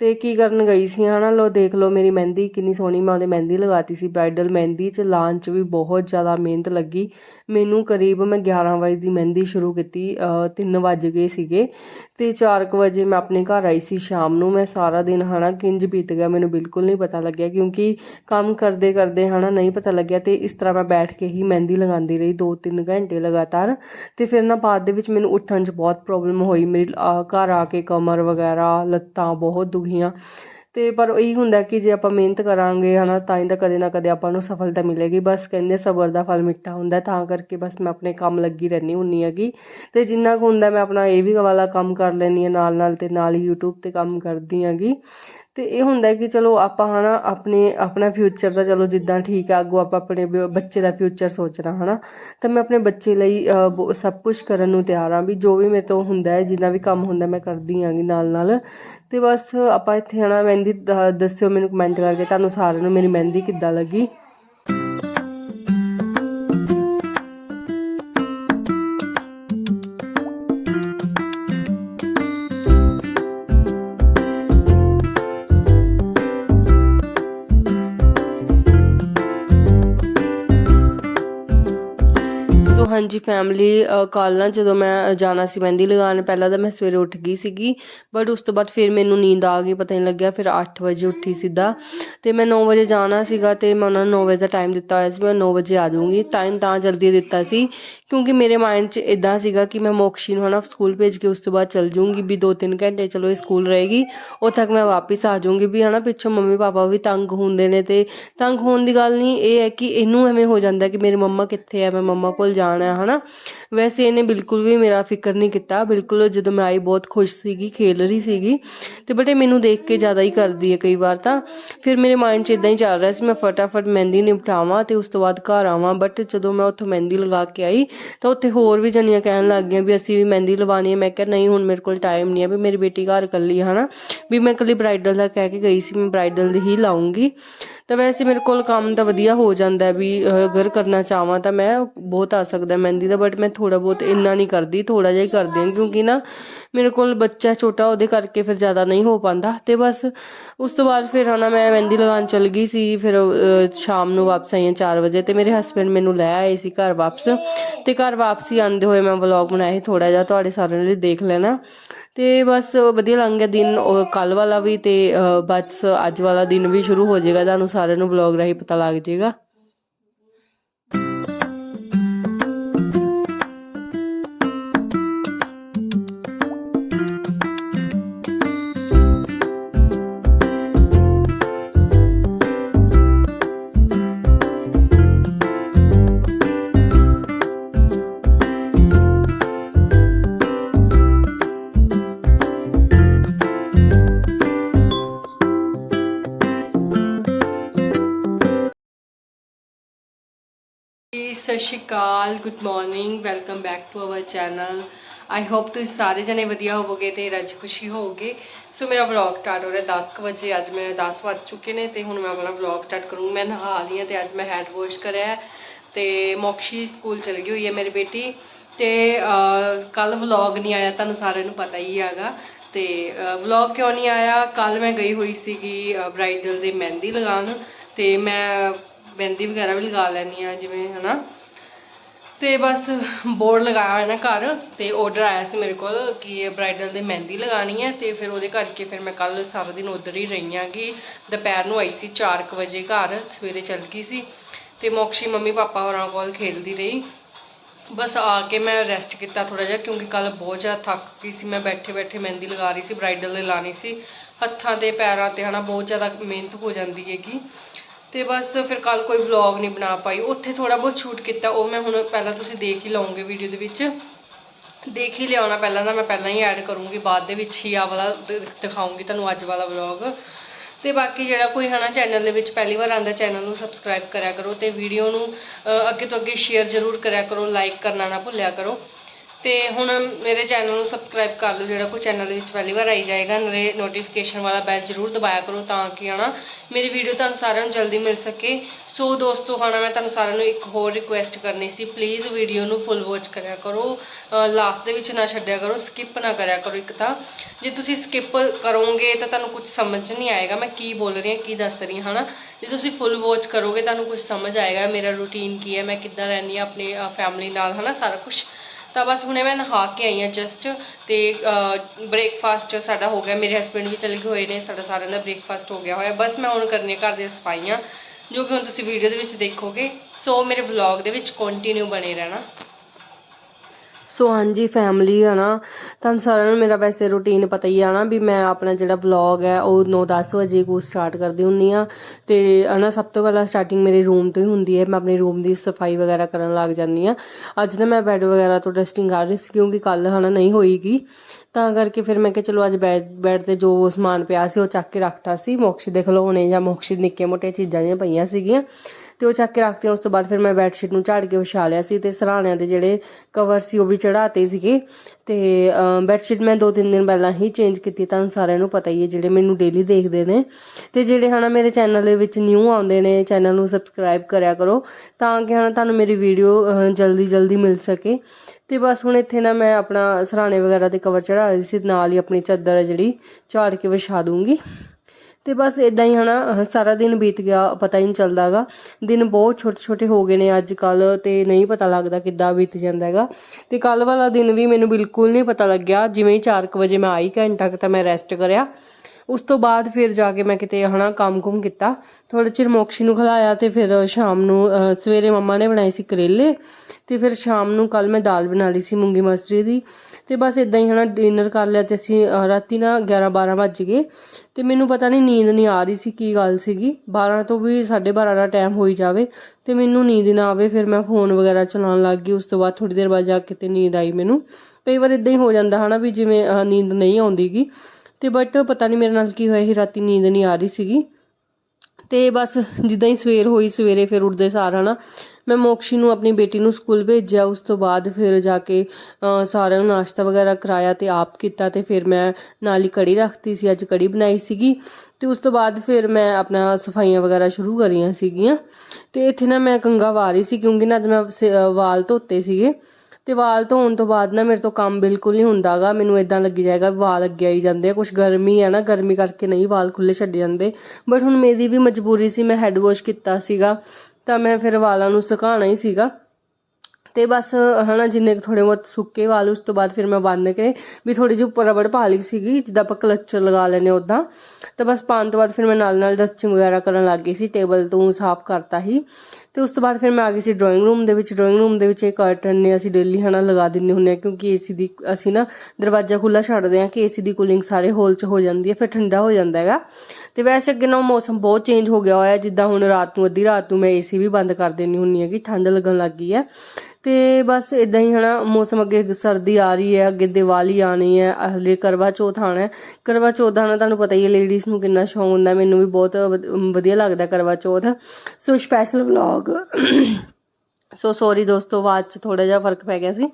ਤੇ ਕੀ ਕਰਨ ਗਈ ਸੀ, ਹਨਾ? ਲੋ ਦੇਖ ਲਓ, ਮੇਰੀ ਮਹਿੰਦੀ ਕਿੰਨੀ ਸੋਹਣੀ, ਮੈਂ ਉਹਦੇ ਮਹਿੰਦੀ ਲਗਾਤੀ ਸੀ ਬ੍ਰਾਈਡਲ ਮਹਿੰਦੀ ਚ, ਲਾਉਣ ਚ ਵੀ ਬਹੁਤ ਜ਼ਿਆਦਾ ਮਿਹਨਤ ਲੱਗੀ। ਮੈਨੂੰ ਕਰੀਬ ਮੈਂ 11 ਵਜੇ ਦੀ ਮਹਿੰਦੀ ਸ਼ੁਰੂ ਕੀਤੀ 3 ਵਜ ਗਏ ਸੀਗੇ ਤੇ 4 ਵਜੇ ਮੈਂ ਆਪਣੇ ਘਰ ਆਈ ਸੀ ਸ਼ਾਮ ਨੂੰ, ਮੈਂ ਸਾਰਾ ਦਿਨ, ਹਨਾ, ਕਿੰਜ ਬੀਤ ਗਿਆ, ਮੈਨੂੰ ਬਿਲਕੁਲ ਨਹੀਂ ਪਤਾ ਲੱਗਿਆ, ਕਿਉਂਕਿ ਕੰਮ ਕਰਦੇ ਕਰਦੇ, ਹਨਾ, ਨਹੀਂ ਪਤਾ ਲੱਗਿਆ ਤੇ ਇਸ ਤਰ੍ਹਾਂ ਮੈਂ ਬੈਠ ਕੇ ਹੀ ਮਹਿੰਦੀ ਲਗਾਉਂਦੀ ਰਹੀ 2-3 ਘੰਟੇ ਲਗਾਤਾਰ ਤੇ ਫਿਰ ਨਾ ਬਾਅਦ ਦੇ ਵਿੱਚ ਮੈਨੂੰ ਉੱਠਣ 'ਚ ਬਹੁਤ ਪ੍ਰੋਬਲਮ ਹੋਈ, ਮੇਰੀ ਘਰ ਆ ਕੇ ਕਮਰ ਵਗੈਰਾ, ਲੱਤਾਂ ਬਹੁਤ ਦੁਖੀਆਂ ਤੇ ਪਰ ਇਹੀ ਹੁੰਦਾ ਕਿ ਜੇ ਆਪਾਂ ਮਿਹਨਤ ਕਰਾਂਗੇ, ਹਨਾ, ਤਾਂ ਹੀ ਤਾਂ ਕਦੇ ਨਾ ਕਦੇ ਆਪਾਂ ਨੂੰ ਸਫਲਤਾ ਮਿਲੇਗੀ। ਬਸ ਕਹਿੰਦੇ ਸਬਰ ਦਾ ਫਲ ਮਿੱਠਾ ਹੁੰਦਾ, ਤਾਂ ਕਰਕੇ ਬਸ ਮੈਂ ਆਪਣੇ ਕੰਮ ਲੱਗੀ ਰਹਿੰਦੀ ਹੁੰਨੀ ਹੈਗੀ। ਤੇ ਜਿੰਨਾ ਕੁ ਹੁੰਦਾ ਮੈਂ ਆਪਣਾ ਇਹ ਵੀ ਵਾਲਾ ਕੰਮ ਕਰ ਲੈਂਦੀ ਹਾਂ ਨਾਲ ਨਾਲ ਤੇ ਨਾਲ ਹੀ YouTube ਤੇ ਕੰਮ ਕਰਦੀ ਹੈਗੀ। ਤੇ ਇਹ ਹੁੰਦਾ ਕਿ ਚਲੋ ਆਪਾਂ ਹਨਾ ਆਪਣੇ ਆਪਣਾ ਫਿਊਚਰ ਦਾ ਚਲੋ ਜਿੱਦਾਂ ਠੀਕ ਆ ਅੱਗੋਂ ਆਪਾਂ ਆਪਣੇ ਬ- ਬੱਚੇ ਦਾ ਫਿਊਚਰ ਸੋਚਣਾ ਹਨਾ। ਤਾਂ ਮੈਂ ਆਪਣੇ ਬੱਚੇ ਲਈ ਅਹ, ਸਭ ਕੁਝ ਕਰਨ ਨੂੰ ਤਿਆਰ ਹਾਂ ਵੀ ਜੋ ਵੀ ਮੇਰੇ ਤੋਂ ਹੁੰਦਾ ਹੈ ਜਿੰਨਾ ਵੀ ਕੰਮ ਹੁੰਦਾ ਮੈਂ ਕਰਦੀ ਆਂਗੀ ਨਾਲ ਨਾਲ ਤੇ ਬਸ ਆਪਾਂ ਇੱਥੇ ਹਨਾ ਮਹਿੰਦੀ ਦ- ਦੱਸਿਓ ਮੈਨੂੰ ਕਮੈਂਟ ਕਰਕੇ ਤੁਹਾਨੂੰ ਸਾਰਿਆਂ ਨੂੰ ਮੇਰੀ ਮਹਿੰਦੀ ਕਿੱਦਾਂ ਲੱਗੀ। ਹਾਂਜੀ ਫੈਮਿਲੀ ਕੱਲ੍ਹ ਨਾ ਜਦੋਂ ਮੈਂ ਜਾਣਾ ਸੀ ਮਹਿੰਦੀ ਲਗਾਉਣ, ਪਹਿਲਾਂ ਤਾਂ ਮੈਂ ਸਵੇਰੇ ਉੱਠ ਗਈ ਸੀਗੀ ਬਟ ਉਸ ਤੋਂ ਬਾਅਦ ਫਿਰ ਮੈਨੂੰ ਨੀਂਦ ਆ ਗਈ, ਪਤਾ ਨਹੀਂ ਲੱਗਿਆ, ਫਿਰ 8 ਵਜੇ ਉੱਠੀ ਸਿੱਧਾ। ਤੇ ਮੈਂ 9 ਵਜੇ ਜਾਣਾ ਸੀਗਾ ਤੇ ਮੈਂ ਉਹਨਾਂ ਨੂੰ 9 ਵਜੇ ਦਾ ਟਾਈਮ ਦਿੱਤਾ ਹੋਇਆ ਸੀ, ਮੈਂ 9 ਵਜੇ ਆ ਜਾਊਂਗੀ। ਟਾਈਮ ਤਾਂ ਜਲਦੀ ਦਿੱਤਾ ਸੀ, ਕਿਉਂਕਿ ਮੇਰੇ ਮਾਈਂਡ 'ਚ ਇਦਾਂ ਸੀਗਾ ਕਿ ਮੈਂ ਮੋਕਸ਼ੀ ਨੂੰ ਹਨਾ ਸਕੂਲ ਭੇਜ ਕੇ ਉਸ ਤੋਂ ਬਾਅਦ ਚਲ ਜਾਊਂਗੀ ਵੀ 2-3 ਘੰਟੇ ਚਲੋ ਇਹ ਸਕੂਲ ਰਹੇਗੀ ਉਦੋਂ ਤੱਕ ਮੈਂ ਵਾਪਸ ਆ ਜਾਊਂਗੀ ਵੀ ਹਨਾ ਪਿੱਛੋਂ ਮੰਮੀ ਪਾਪਾ ਵੀ ਤੰਗ ਹੁੰਦੇ ਨੇ ਤੇ ਤੰਗ ਹੋਣ ਦੀ ਗੱਲ ਨਹੀਂ, ਇਹ ਹੈ ਕਿ ਇਹਨੂੰ ਐਵੇਂ ਹੋ ਜਾਂਦਾ ਕਿ ਮੇਰੀ ਮੰਮਾ ਕਿੱਥੇ ਹੈ ਮੈਂ ਮੰਮਾ ਕੋਲ ਜਾਣਾ ਹਨਾ? ਵੈਸੇ ਇਹਨੇ ਬਿਲਕੁਲ ਵੀ ਮੇਰਾ ਫਿਕਰ ਨਹੀਂ ਕੀਤਾ। ਬਿਲਕੁਲ ਜਦੋਂ ਮੈਂ ਆਈ ਬਹੁਤ ਖੁਸ਼ ਸੀਗੀ, ਖੇਲ ਰਹੀ ਸੀਗੀ। ਤੇ ਬਟ ਇਹ ਮੈਨੂੰ ਦੇਖ ਕੇ ਜ਼ਿਆਦਾ ਹੀ ਕਰਦੀ ਹੈ ਕਈ ਵਾਰ ਤਾਂ। ਫਿਰ ਮੇਰੇ ਮਾਈਂਡ 'ਚ ਇਦਾਂ ਹੀ ਚੱਲ ਰਿਹਾ ਸੀ, ਮੈਂ ਫਟਾਫਟ ਮਹਿੰਦੀ ਨਿਪਟਾਵਾਂ ਤੇ ਉਸ ਤੋਂ ਬਾਅਦ ਘਰ ਆਵਾਂ। ਬਟ ਜਦੋਂ ਮੈਂ ਉੱਥੋਂ ਮਹਿੰਦੀ ਲਗਾ ਕੇ ਆਈ, ਤਾਂ ਉੱਥੇ ਹੋਰ ਵੀ ਜਣੀਆਂ ਕਹਿਣ ਲੱਗ ਗਈਆਂ ਵੀ ਅਸੀਂ ਵੀ ਮਹਿੰਦੀ ਲਵਾਉਣੀ ਹੈ। ਮੈਂ ਕਿਹਾ, ਨਹੀਂ, ਹੁਣ ਮੇਰੇ ਕੋਲ ਟਾਈਮ ਨਹੀਂ ਹੈ ਵੀ ਮੇਰੀ ਬੇਟੀ ਘਰ ਇਕੱਲੀ ਹੈ, ਹਨਾ? ਵੀ ਮੈਂ ਇਕੱਲੀ ਬ੍ਰਾਈਡਲ ਦਾ ਕਹਿ ਕੇ ਗਈ ਸੀ, ਮੈਂ ਬ੍ਰਾਈਡਲ ਦੀ ਹੀ ਲਾਉਂਗੀ ਤਾਂ ਵੈਸੇ ਮੇਰੇ ਕੋਲ ਕੰਮ ਤਾਂ ਵਧੀਆ ਹੋ ਜਾਂਦਾ ਵੀ ਅਗਰ ਕਰਨਾ ਚਾਹਾਂ ਤਾਂ ਮੈਂ ਬਹੁਤ ਆ ਸਕਦਾ ਮਹਿੰਦੀ ਦਾ ਬਟ ਮੈਂ ਥੋੜਾ ਬਹੁਤ ਇੰਨਾ ਨਹੀਂ ਕਰਦੀ ਥੋੜਾ ਜਿਹਾ ਹੀ ਕਰਦੀ ਹਾਂ, ਕਿਉਂਕਿ ਨਾ ਮੇਰੇ ਕੋਲ ਬੱਚਾ ਛੋਟਾ ਉਹਦੇ ਕਰਕੇ ਫਿਰ ਜ਼ਿਆਦਾ ਨਹੀਂ ਹੋ ਪਾਉਂਦਾ ਤੇ ਬਸ ਉਸ ਤੋਂ ਬਾਅਦ ਫਿਰ ਹਨਾ ਮੈਂ ਮਹਿੰਦੀ ਲਗਾਉਣ ਚਲ ਗਈ ਸੀ, ਫਿਰ ਸ਼ਾਮ ਨੂੰ ਵਾਪਸ ਆਈ ਹਾਂ 4 ਵਜੇ ਤੇ ਮੇਰੇ ਹਸਬੰਡ ਮੈਨੂੰ ਲੈ ਆਏ ਸੀ ਘਰ ਵਾਪਸ ਤੇ ਘਰ ਵਾਪਸੀ ਆਉਂਦੇ ਹੋਏ ਮੈਂ ਵਲੌਗ ਬਣਾਇਆ ਸੀ ਥੋੜਾ ਜਿਹਾ, ਤੁਹਾਡੇ ਸਾਰਿਆਂ ਲਈ ਦੇਖ ਲੈਣਾ। ਤੇ ਬਸ ਵਧੀਆ ਲੰਘ ਗਿਆ ਦਿਨ। ਕੱਲ ਵਾਲਾ ਵੀ ਤੇ ਬਸ ਅੱਜ ਵਾਲਾ ਦਿਨ ਵੀ ਸ਼ੁਰੂ ਹੋ ਜਾਏਗਾ। ਤੁਹਾਨੂੰ ਸਾਰਿਆਂ ਨੂੰ ਵਲੌਗ ਰਾਹੀਂ ਪਤਾ ਲੱਗ ਜਾਏਗਾ। ਸਤਿ ਸ਼੍ਰੀ ਅਕਾਲ good morning welcome back to our channel I hope ਤੁਸੀਂ ਸਾਰੇ ਜਣੇ ਵਧੀਆ ਹੋਵੋਗੇ ਤੇ ਰੱਜ ਖੁਸ਼ੀ ਹੋਵੋਗੇ। ਸੋ ਮੇਰਾ ਵਲੌਗ ਸਟਾਰਟ ਹੋ ਰਿਹਾ 10 ਕੁ ਵਜੇ, ਅੱਜ ਮੈਂ 10 ਵੱਜ ਚੁੱਕੇ ਨੇ ਤੇ ਹੁਣ ਮੈਂ ਆਪਣਾ ਵਲੌਗ ਸਟਾਰਟ ਕਰੂੰਗੀ ਮੈਂ ਨਹਾ ਲਈ ਹਾਂ ਤੇ ਅੱਜ ਮੈਂ ਹੈਂਡ ਵਾਸ਼ ਕਰਿਆ ਹੈ ਤੇ ਮੋਕਸ਼ੀ ਸਕੂਲ ਚਲ ਗਈ ਹੋਈ ਹੈ ਮੇਰੀ ਬੇਟੀ। ਤੇ ਕੱਲ ਵਲੌਗ ਨਹੀਂ ਆਇਆ, ਤੁਹਾਨੂੰ ਸਾਰਿਆਂ ਨੂੰ ਪਤਾ ਹੀ ਹੈਗਾ। ਤੇ ਵਲੌਗ ਕਿਉਂ ਨਹੀਂ ਆਇਆ? ਕੱਲ ਮੈਂ ਗਈ ਹੋਈ ਸੀਗੀ ਬ੍ਰਾਈਡਲ ਦੇ ਮਹਿੰਦੀ ਲਗਾਉਣ ਤੇ ਮੈਂ ਮਹਿੰਦੀ ਵਗੈਰਾ ਵੀ ਲਗਾ ਲੈਣੀ ਆ ਜਿਵੇਂ ਹਨਾ। ਤੇ ਬਸ ਬੋਰਡ ਲਗਾਇਆ ਹੋਇਆ ਨਾ ਘਰ, ਤੇ ਆਰਡਰ ਆਇਆ ਸੀ ਮੇਰੇ ਕੋਲ ਕਿ ਬ੍ਰਾਈਡਲ ਦੇ ਮਹਿੰਦੀ ਲਗਾਣੀ ਹੈ, ਤੇ ਫਿਰ ਉਹਦੇ ਕਰਕੇ ਫਿਰ ਮੈਂ ਕੱਲ ਸਾਰਾ ਦਿਨ ਉਧਰ ਹੀ ਰਹੀ ਹਾਂ ਕਿ ਦੁਪਹਿਰ ਨੂੰ ਆਈ ਸੀ 4 ਵਜੇ ਘਰ, ਸਵੇਰੇ ਚੱਲ ਗਈ ਸੀ। ਤੇ ਮੋਕਸ਼ੀ ਮੰਮੀ ਪਾਪਾ ਹੋਰਾਂ ਕੋਲ ਖੇਡਦੀ ਰਹੀ। ਬਸ ਆ ਕੇ ਮੈਂ ਰੈਸਟ ਕੀਤਾ ਥੋੜਾ ਜਿਹਾ, ਕਿਉਂਕਿ ਕੱਲ ਬਹੁਤ ਜ਼ਿਆਦਾ ਥੱਕ ਗਈ ਸੀ। ਮੈਂ ਬੈਠੇ ਬੈਠੇ ਮਹਿੰਦੀ ਲਗਾ ਰਹੀ ਸੀ ਬ੍ਰਾਈਡਲ ਦੇ ਲਾਣੀ ਸੀ। ਹੱਥਾਂ ਤੇ, ਪੈਰਾਂ ਤੇ ਹਨਾ, ਬਹੁਤ ਜ਼ਿਆਦਾ ਮਿਹਨਤ ਹੋ ਜਾਂਦੀ ਹੈਗੀ। ਤੇ ਬਸ ਫਿਰ ਕੱਲ ਕੋਈ ਵਲੌਗ ਨਹੀਂ ਬਣਾ ਪਾਈ। ਉੱਥੇ ਥੋੜਾ ਬਹੁਤ ਸ਼ੂਟ ਕੀਤਾ। ਉਹ ਮੈਂ ਹੁਣ ਪਹਿਲਾਂ ਤੁਸੀਂ ਦੇਖ ਹੀ ਲਓਗੇ ਵੀਡੀਓ ਦੇ ਵਿੱਚ। ਦੇਖ ਹੀ ਲਿਆਉਣਾ ਪਹਿਲਾਂ ਤਾਂ ਮੈਂ ਪਹਿਲਾਂ ਹੀ ਐਡ ਕਰੂੰਗੀ। ਬਾਅਦ ਦੇ ਵਿੱਚ ਹੀ ਆ ਵਾਲਾ ਦ- ਦਿਖਾਊਂਗੀ ਤੁਹਾਨੂੰ ਅੱਜ ਵਾਲਾ ਵਲੌਗ ਤੇ ਬਾਕੀ ਜਿਹੜਾ ਕੋਈ ਹਨਾ ਚੈਨਲ ਦੇ ਵਿੱਚ ਪਹਿਲੀ ਵਾਰ ਆਂਦਾ ਚੈਨਲ ਨੂੰ ਸਬਸਕ੍ਰਾਈਬ ਕਰਿਆ ਕਰੋ ਤੇ ਵੀਡੀਓ ਨੂੰ ਅੱਗੇ ਤੋਂ ਅੱਗੇ ਸ਼ੇਅਰ ਜ਼ਰੂਰ ਕਰਿਆ ਕਰੋ। ਲਾਈਕ ਕਰਨਾ ਨਾ ਭੁੱਲਿਆ ਕਰੋ। ਤੇ ਹੁਣ ਮੇਰੇ ਚੈਨਲ ਨੂੰ ਸਬਸਕ੍ਰਾਈਬ ਕਰ ਲਓ, ਜਿਹੜਾ ਕੋਈ ਚੈਨਲ ਦੇ ਵਿੱਚ ਪਹਿਲੀ ਵਾਰ ਆਈ ਜਾਏਗਾ, ਨਾਲੇ ਨੋਟੀਫਿਕੇਸ਼ਨ ਵਾਲਾ ਬੈਲ ਜ਼ਰੂਰ ਦਬਾਇਆ ਕਰੋ ਤਾਂ ਕਿ ਹਨਾ ਮੇਰੀ ਵੀਡੀਓ ਤੁਹਾਨੂੰ ਸਾਰਿਆਂ ਨੂੰ ਜਲਦੀ ਮਿਲ ਸਕੇ। ਸੋ ਦੋਸਤੋ ਹਨਾ ਮੈਂ ਤੁਹਾਨੂੰ ਸਾਰਿਆਂ ਨੂੰ ਇੱਕ ਹੋਰ ਰਿਕੁਐਸਟ ਕਰਨੀ ਸੀ ਪਲੀਜ਼ ਵੀਡੀਓ ਨੂੰ ਫੁੱਲ ਵਾਚ ਕਰਿਆ ਕਰੋ। ਲਾਸਟ ਦੇ ਵਿੱਚ ਨਾ ਛੱਡਿਆ ਕਰੋ ਸਕਿਪ ਨਾ ਕਰਿਆ ਕਰੋ ਇੱਕ ਤਾਂ। ਜੇ ਤੁਸੀਂ ਸਕਿਪ ਕਰੋਗੇ ਤਾਂ ਤੁਹਾਨੂੰ ਕੁਝ ਸਮਝ ਨਹੀਂ ਆਏਗਾ, ਮੈਂ ਕੀ ਬੋਲ ਰਹੀ ਹਾਂ, ਕੀ ਦੱਸ ਰਹੀ ਹਾਂ, ਹਨਾ? ਜੇ ਤੁਸੀਂ ਫੁੱਲ ਵਾਚ ਕਰੋਗੇ, ਤੁਹਾਨੂੰ ਕੁਝ ਸਮਝ ਆਏਗਾ, ਮੇਰਾ ਰੂਟੀਨ ਕੀ ਹੈ, ਮੈਂ ਕਿੱਦਾਂ ਰਹਿੰਦੀ ਹਾਂ, ਆਪਣੀ ਫੈਮਿਲੀ ਨਾਲ, ਹਨਾ, ਸਾਰਾ ਕੁਝ ਤਾਂ ਬਸ ਹੁਣੇ ਮੈਂ ਨਹਾ ਕੇ ਆਈ ਹਾਂ ਜਸਟ ਤੇ ਬ੍ਰੇਕਫਾਸਟ ਸਾਡਾ ਹੋ ਗਿਆ, ਮੇਰੇ ਹਸਬੰਡ ਵੀ ਚਲੇ ਗਏ ਹੋਏ ਨੇ, ਸਾਡਾ ਸਾਰਿਆਂ ਦਾ ਬ੍ਰੇਕਫਾਸਟ ਹੋ ਗਿਆ ਹੋਇਆ। ਬਸ ਮੈਂ ਹੁਣ ਕਰਨੀ ਘਰ ਦੀਆਂ ਸਫਾਈਆਂ, ਜੋ ਕਿ ਹੁਣ ਤੁਸੀਂ ਵੀਡੀਓ ਦੇ ਵਿੱਚ ਦੇਖੋਗੇ। ਸੋ ਮੇਰੇ ਵਲੌਗ ਦੇ ਵਿੱਚ ਕੰਟੀਨਿਊ ਬਣੇ ਰਹਿਣਾ। ਸੋ ਹਾਂਜੀ ਫੈਮਿਲੀ ਆ ਨਾ। ਤੁਹਾਨੂੰ ਸਾਰਿਆਂ ਨੂੰ ਮੇਰਾ ਵੈਸੇ ਰੂਟੀਨ ਪਤਾ ਹੀ ਆ ਨਾ ਵੀ ਮੈਂ ਆਪਣਾ ਜਿਹੜਾ ਵਲੌਗ ਹੈ, ਉਹ 9-10 ਵਜੇ ਕੋ ਸਟਾਰਟ ਕਰਦੀ ਹੁੰਨੀ ਆ। ਤੇ ਨਾ, ਸਭ ਤੋਂ ਪਹਿਲਾਂ ਸਟਾਰਟਿੰਗ ਮੇਰੇ ਰੂਮ ਤੋਂ ਹੀ ਹੁੰਦੀ ਹੈ। ਮੈਂ ਆਪਣੇ ਰੂਮ ਦੀ ਸਫ਼ਾਈ ਵਗੈਰਾ ਕਰਨ ਲੱਗ ਜਾਂਦੀ ਆ। ਅੱਜ ਨਾ ਮੈਂ ਬੈੱਡ ਵਗੈਰਾ ਤੋਂ ਡਸਟਿੰਗ ਕਰ ਰਹੀ ਸੀ, ਕਿਉਂਕਿ ਕੱਲ ਹਨਾ ਨਹੀਂ ਹੋਈਗੀ ਤਾਂ ਕਰਕੇ ਫਿਰ ਮੈਂ ਕਿਹਾ ਚਲੋ ਅੱਜ ਬੈੱਡ ਬੈਡ ਤੇ ਜੋ ਸਮਾਨ ਪਿਆ ਸੀ ਉਹ ਚੱਕ ਕੇ ਰੱਖਤਾ ਸੀ। ਮੋਕਸ਼ੀ ਦੇ ਖਿਡੌਣੇ ਜਾਂ ਮੋਕਸ਼ੀ ਦੇ ਨਿੱਕੇ ਮੋਟੇ ਚੀਜ਼ਾਂ ਜਿਹੀਆਂ ਪਈਆਂ ਸੀਗੀਆਂ। ਤੇ ਉਹ ਚੱਕ ਕੇ ਰੱਖਤੀਆਂ, ਉਸ ਤੋਂ ਬਾਅਦ ਫਿਰ ਮੈਂ ਬੈੱਡ ਸ਼ੀਟ ਨੂੰ ਝਾੜ ਕੇ ਵਿਛਾ ਲਿਆ ਸੀ ਤੇ ਸਰਾਣਿਆਂ ਦੇ ਜਿਹੜੇ ਕਵਰ ਸੀ ਉਹ ਵੀ ਚੜਾਤੇ ਸੀਗੇ। ਤੇ ਬੈੱਡ ਸ਼ੀਟ ਮੈਂ ਦੋ ਤਿੰਨ ਦਿਨ ਪਹਿਲਾਂ ਹੀ ਚੇਂਜ ਕੀਤੀ, ਤੁਹਾਨੂੰ ਸਾਰਿਆਂ ਨੂੰ ਪਤਾ ਹੀ ਹੈ, ਜਿਹੜੇ ਮੈਨੂੰ ਡੇਲੀ ਦੇਖਦੇ ਨੇ। ਤੇ ਜਿਹੜੇ ਹਨਾ ਮੇਰੇ ਚੈਨਲ ਦੇ ਵਿੱਚ ਨਿਊ ਆਉਂਦੇ ਨੇ ਚੈਨਲ ਨੂੰ ਸਬਸਕ੍ਰਾਈਬ ਕਰਿਆ ਕਰੋ, ਤਾਂ ਕਿ ਹਨਾ ਤੁਹਾਨੂੰ ਮੇਰੀ ਵੀਡੀਓ ਜਲਦੀ ਜਲਦੀ ਮਿਲ ਸਕੇ। ਤੇ ਬਸ ਹੁਣ ਇੱਥੇ ਨਾ ਮੈਂ ਆਪਣਾ ਸਰਾਣੇ ਵਗੈਰਾ ਤੇ ਕਵਰ ਚੜਾ ਰਹੀ ਸੀ, ਨਾਲ ਹੀ ਆਪਣੀ ਚਾਦਰ ਹੈ ਜਿਹੜੀ, ਝਾੜ ਕੇ ਵਿਛਾ ਦੂੰਗੀ। ਤੇ ਬਸ ਇਦਾਂ ਹੀ ਹਨਾ, ਅਹ ਸਾਰਾ ਦਿਨ ਬੀਤ ਗਿਆ, ਪਤਾ ਹੀ ਨਹੀਂ ਚੱਲਦਾਗਾ ਦਿਨ ਬਹੁਤ ਛੋਟੇ ਛੋਟੇ ਹੋ ਗਏ ਨੇ ਅੱਜ ਕੱਲ ਤੇ ਨਹੀਂ ਪਤਾ ਲੱਗਦਾ ਕਿੱਦਾਂ ਬੀਤ ਜਾਂਦਾ ਹੈਗਾ। ਤੇ ਕੱਲ ਵਾਲਾ ਦਿਨ ਵੀ ਮੈਨੂੰ ਬਿਲਕੁਲ ਨਹੀਂ ਪਤਾ ਲੱਗਿਆ। ਜਿਵੇਂ ਹੀ 4 ਵਜੇ ਮੈਂ ਆਈ ਘੰਟਾ ਕੁ ਤਾਂ ਮੈਂ ਰੈਸਟ ਕਰਿਆ। ਉਸ ਤੋਂ ਬਾਅਦ ਫਿਰ ਜਾ ਕੇ ਮੈਂ ਕਿਤੇ ਹਨਾ ਕੰਮ-ਕੁਮ ਕੀਤਾ। ਥੋੜੇ ਚਿਰ ਮੋਕਸ਼ੀ ਨੂੰ ਖਿਲਾਇਆ ਤੇ ਫਿਰ ਸ਼ਾਮ ਨੂੰ ਸਵੇਰੇ ਮੰਮਾ ਨੇ ਬਣਾਈ ਸੀ ਕਰੇਲੇ ਤੇ ਫਿਰ ਸ਼ਾਮ ਨੂੰ ਕੱਲ ਮੈਂ ਦਾਲ ਬਣਾ ਲਈ ਸੀ ਮੂੰਗੀ ਮਸਰੀ ਦੀ। ਤੇ ਬਸ ਇਦਾਂ ਹੀ ਹਨਾ ਡਿਨਰ ਕਰ ਲਿਆ ਤੇ ਅਸੀਂ ਰਾਤੀ ਨਾ 11 12 ਵੱਜ ਗਏ ਤੇ ਮੈਨੂੰ ਪਤਾ ਨਹੀਂ ਨੀਂਦ ਨਹੀਂ ਆ ਰਹੀ ਸੀ ਕੀ ਗੱਲ ਸੀਗੀ। 12 ਤੋਂ ਵੀ 12:30 ਦਾ ਟਾਈਮ ਹੋਈ ਜਾਵੇ ਤੇ ਮੈਨੂੰ ਨੀਂਦ ਨਾ ਆਵੇ ਫਿਰ ਮੈਂ ਫੋਨ ਵਗੈਰਾ ਚਲਾਉਣ ਲੱਗ ਗਈ। ਉਸ ਤੋਂ ਬਾਅਦ ਥੋੜੀ ਦੇਰ ਬਾਅਦ ਜਾ ਕੇ ਤੇ ਨੀਂਦ ਆਈ ਮੈਨੂੰ। ਕਈ ਵਾਰ ਇਦਾਂ ਹੀ ਹੋ ਜਾਂਦਾ ਹਨਾ ਵੀ ਜਿਵੇਂ ਨੀਂਦ ਨਹੀਂ ਆਉਂਦੀਗੀ ਤੇ ਬਟ ਪਤਾ ਨਹੀਂ ਮੇਰੇ ਨਾਲ ਕੀ ਹੋਇਆ ਸੀ, ਰਾਤੀ ਨੀਂਦ ਨਹੀਂ ਆ ਰਹੀ ਸੀਗੀ। ਤੇ ਬਸ ਜਿੱਦਾਂ ਹੀ ਸਵੇਰ ਹੋਈ, ਸਵੇਰੇ ਫਿਰ ਉੱਠਦੇ ਸਾਰ, ਹਨਾ। ਮੈਂ ਮੋਕਸ਼ੀ ਨੂੰ, ਆਪਣੀ ਬੇਟੀ ਨੂੰ ਸਕੂਲ ਭੇਜਿਆ, ਉਸ ਤੋਂ ਬਾਅਦ ਫਿਰ ਜਾ ਕੇ ਸਾਰਿਆਂ ਨੂੰ ਨਾਸ਼ਤਾ ਵਗੈਰਾ ਕਰਾਇਆ ਤੇ ਆਪ ਕੀਤਾ ਤੇ ਫਿਰ ਮੈਂ ਨਾਲ ਹੀ ਕੜੀ ਰੱਖਤੀ ਸੀ, ਅੱਜ ਕੜੀ ਬਣਾਈ ਸੀਗੀ। ਤੇ ਉਸ ਤੋਂ ਬਾਅਦ ਫਿਰ ਮੈਂ ਆਪਣਾ ਸਫਾਈਆਂ ਵਗੈਰਾ ਸ਼ੁਰੂ ਕਰੀਆਂ ਸੀਗੀਆਂ। ਤੇ ਇੱਥੇ ਨਾ ਮੈਂ ਕੰਗਾ ਵਾ ਰਹੀ ਸੀ, ਕਿਉਂਕਿ ਨਾ ਅੱਜ ਮੈਂ ਸ- ਵਾਲ ਧੋਤੇ ਸੀਗੇ। ਅਤੇ ਵਾਲ ਧੋਣ ਤੋਂ ਬਾਅਦ ਨਾ ਮੇਰੇ ਤੋਂ ਕੰਮ ਬਿਲਕੁਲ ਨਹੀਂ ਹੁੰਦਾ ਗਾ ਮੈਨੂੰ ਇੱਦਾਂ ਲੱਗੀ ਜਾਏਗਾ, ਵਾਲ ਅੱਗੇ ਆਈ ਜਾਂਦੇ ਆ। ਕੁਛ ਗਰਮੀ ਹੈ ਨਾ, ਗਰਮੀ ਕਰਕੇ ਨਹੀਂ ਵਾਲ ਖੁੱਲੇ ਛੱਡੇ ਜਾਂਦੇ। ਬਟ ਹੁਣ ਮੇਰੀ ਵੀ ਮਜਬੂਰੀ ਸੀ, ਮੈਂ ਹੈਡ ਵਾਸ਼ ਕੀਤਾ ਸੀਗਾ, ਤਾਂ ਮੈਂ ਫਿਰ ਵਾਲਾਂ ਨੂੰ ਸੁਕਾਉਣਾ ਹੀ ਸੀਗਾ। ਤੇ ਬਸ, ਹਨਾ, ਜਿੰਨੇ ਕੁ ਥੋੜੇ ਬਹੁਤ ਸੁੱਕੇ ਵਾਲ, ਉਸ ਤੋਂ ਬਾਅਦ ਫਿਰ ਮੈਂ ਬੰਦ ਕਰੇ। ਵੀ ਥੋੜੀ ਜਿਹੀ ਉੱਪਰ ਰਬੜ ਪਾ ਲਈ ਸੀਗੀ, ਜਿੱਦਾਂ ਆਪਾਂ ਕਲਚਰ ਲਗਾ ਲੈਨੇ ਉਦਾਂ ਤਾਂ ਬਸ ਪਾਉਣ ਤੋਂ ਬਾਅਦ ਫਿਰ ਮੈਂ ਨਾਲ ਨਾਲ ਡਸਟਿੰਗ ਵਗੈਰਾ ਕਰਨ ਲੱਗ ਗਈ ਸੀ ਟੇਬਲ ਤੋਂ ਸਾਫ਼ ਕਰਤਾ ਹੀ। ਤੇ ਉਸ ਤੋਂ ਬਾਅਦ ਫਿਰ ਮੈਂ ਆ ਗਈ ਸੀ ਡਰਾਇੰਗ ਰੂਮ ਦੇ ਵਿੱਚ। ਡਰਾਇੰਗ ਰੂਮ ਦੇ ਵਿੱਚ ਇਹ ਕਰਟਨ ਨੇ ਅਸੀਂ ਡੇਲੀ ਹਨਾ ਲਗਾ ਦਿੰਦੇ ਹੁੰਨੇ ਆ ਕਿਉਂਕਿ ਏਸੀ ਦੀ ਅਸੀਂ ਨਾ ਦਰਵਾਜ਼ਾ ਖੁੱਲਾ ਛੱਡਦੇ ਆ ਕਿ ਏਸੀ ਦੀ ਕੂਲਿੰਗ ਸਾਰੇ ਹੋਲ 'ਚ ਹੋ ਜਾਂਦੀ ਹੈ, ਫਿਰ ਠੰਡਾ ਹੋ ਜਾਂਦਾ ਹੈਗਾ। ਤੇ ਵੈਸੇ ਅੱਗੇ ਨਾ ਮੌਸਮ ਬਹੁਤ ਚੇਂਜ ਹੋ ਗਿਆ ਹੋਇਆ ਜਿੱਦਾਂ ਹੁਣ ਰਾਤ ਨੂੰ, ਅੱਧੀ ਰਾਤ ਨੂੰ ਮੈਂ ਏਸੀ ਵੀ ਬੰਦ ਕਰ ਦੇਣੀ ਹੁੰਨੀ ਹੈਗੀ ਠੰਡ ਲੱਗਣ ਲੱਗ ਗਈ ਹੈ। ਤੇ ਬਸ ਇਦਾਂ ਹੀ ਹਨਾ ਮੌਸਮ ਅੱਗੇ ਸਰਦੀ ਆ ਰਹੀ ਹੈ, ਅੱਗੇ ਦੀਵਾਲੀ ਆਣੀ ਹੈ, ਹਲੇ ਕਰਵਾ ਚੌਥ ਆਣਾ ਹੈ। ਕਰਵਾ ਚੌਥ ਦਾ ਨਾ ਤੁਹਾਨੂੰ ਪਤਾ ਹੀ ਹੈ ਲੇਡੀਜ਼ ਨੂੰ ਕਿੰਨਾ ਸ਼ੌਂਕ ਹੁੰਦਾ, ਮੈਨੂੰ ਵੀ ਬਹੁਤ ਵਧ- ਵਧੀਆ ਲੱਗਦਾ Karva Chauth. So special vlog so sorry ਦੋਸਤੋ ਬਾਅਦ 'ਚ ਥੋੜਾ ਜਿਹਾ ਫ਼ਰਕ ਪੈ ਗਿਆ ਸੀ।